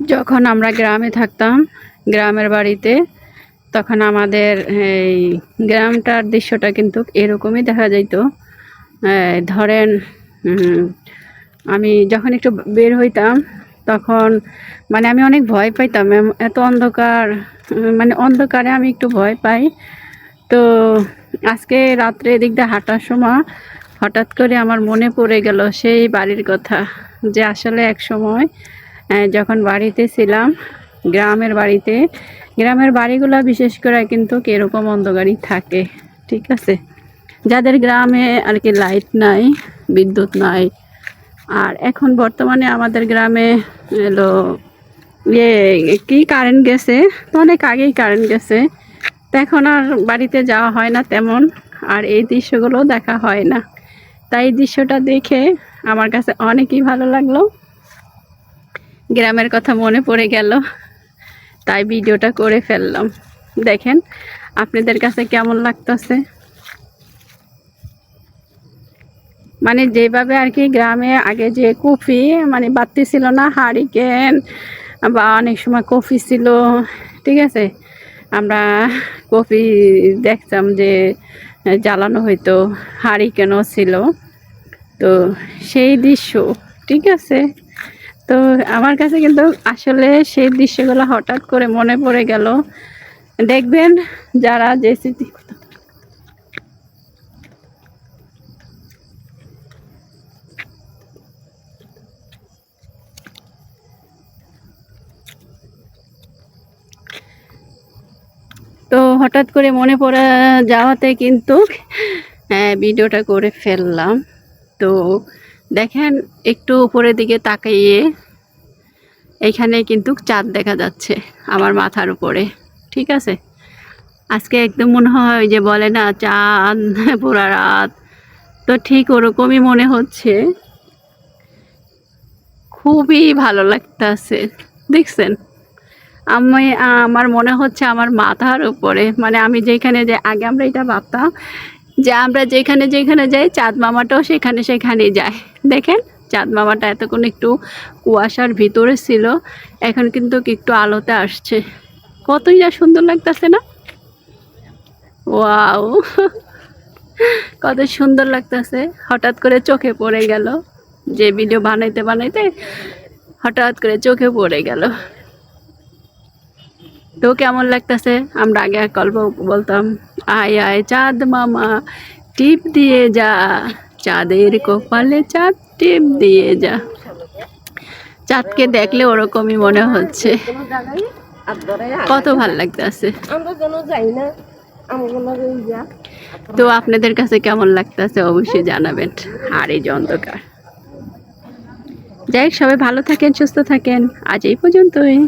যখন আমরা গ্রামে থাকতাম, গ্রামের বাড়িতে, তখন আমাদের এই গ্রামটার দৃশ্যটা কিন্তু এরকমই দেখা যাইতো। ধরেন আমি যখন একটু বের হইতাম, তখন মানে আমি অনেক ভয় পাইতাম এত অন্ধকার মানে অন্ধকারে আমি একটু ভয় পাই। তো আজকে রাত্রে এদিক দিয়ে হাঁটার সময় হঠাৎ করে আমার মনে পড়ে গেল সেই বাড়ির কথা, যে আসলে এক সময় যখন বাড়িতে ছিলাম, গ্রামের বাড়িতে, গ্রামের বাড়িগুলো বিশেষ করে কিন্তু এরকম অন্ধকারই থাকে, ঠিক আছে? যাদের গ্রামে আর কি লাইট নাই, বিদ্যুৎ নাই, আর এখন বর্তমানে আমাদের গ্রামে এলো ইয়ে কি কারেন্ট গেছে? তো অনেক আগেই কারেন্ট গেছে, তো এখন আর বাড়িতে যাওয়া হয় না তেমন, আর এই দৃশ্যগুলো দেখা হয় না। তাই দৃশ্যটা দেখে আমার কাছে অনেকই ভালো লাগল। গ্রামের কথা মনে পড়ে গেল। তাই ভিডিওটা করে ফেললাম। দেখেন, আপনাদের কাছে কেমন লাগতেছে? মানে যেভাবে আর কি গ্রামে আগে যে কফি মানে বাতি ছিল না, হারিকেন বা অনেক সময় কফি ছিল, ঠিক আছে? আমরা কফি দেখতাম যে জ্বালানো হইতো, হারিকেনও ছিল। তো সেই দৃশ্য, ঠিক আছে? তো আমার কাছে কিন্তু আসলে সেই দৃশ্যগুলো হঠাৎ করে মনে পড়ে গেল। দেখবেন যারা যে স্মৃতি তো হঠাৎ করে মনে পড়ে যাওয়াতে কিন্তু হ্যাঁ, ভিডিওটা করে ফেললাম। তো দেখেন একটু উপরের দিকে তাকাইয়ে এখানে কিন্তু চাঁদ দেখা যাচ্ছে আমার মাথার উপরে। ঠিক আছে? আজকে একদম মনে হয় যে বলে না, চাঁদ, পুরা রাত। তো ঠিক ওরকমই মনে হচ্ছে। খুবই ভালো লাগতেছে। দেখছেন? আমি, আমার মনে হচ্ছে আমার মাথার উপরে। মানে আমি যেখানে যে, আগে আমরা এটা ভাবতাম যে আমরা যেখানে যেখানে যাই, চাঁদ মামাটাও সেখানে সেখানে যায়। দেখেন, চাঁদ মামাটা এতক্ষণ একটু কুয়াশার ভিতরে ছিল, এখন কিন্তু একটু আলোতে আসছে। কতই না সুন্দর লাগতেছে না? ওয়াও! কত সুন্দর লাগতেছে। হঠাৎ করে চোখে পড়ে গেল। যে ভিডিও বানাইতে বানাইতে হঠাৎ করে চোখে পড়ে গেল। তো কেমন লাগতেছে? আমরা আগে গল্প বলতাম। আয় আয় চাঁদ মামা, টিপ দিয়ে যা। চাঁদের কপালে চাঁদ, টিপ দিয়ে যা। চাঁদকে দেখলে ওরকমই মনে হচ্ছে। কত ভালো লাগতেছে। তো আপনাদের কাছে কেমন লাগতেছে অবশ্যই জানাবেন। আর এই যে অন্ধকার যাই সবাই ভালো থাকেন, সুস্থ থাকেন। আজ এই পর্যন্তই।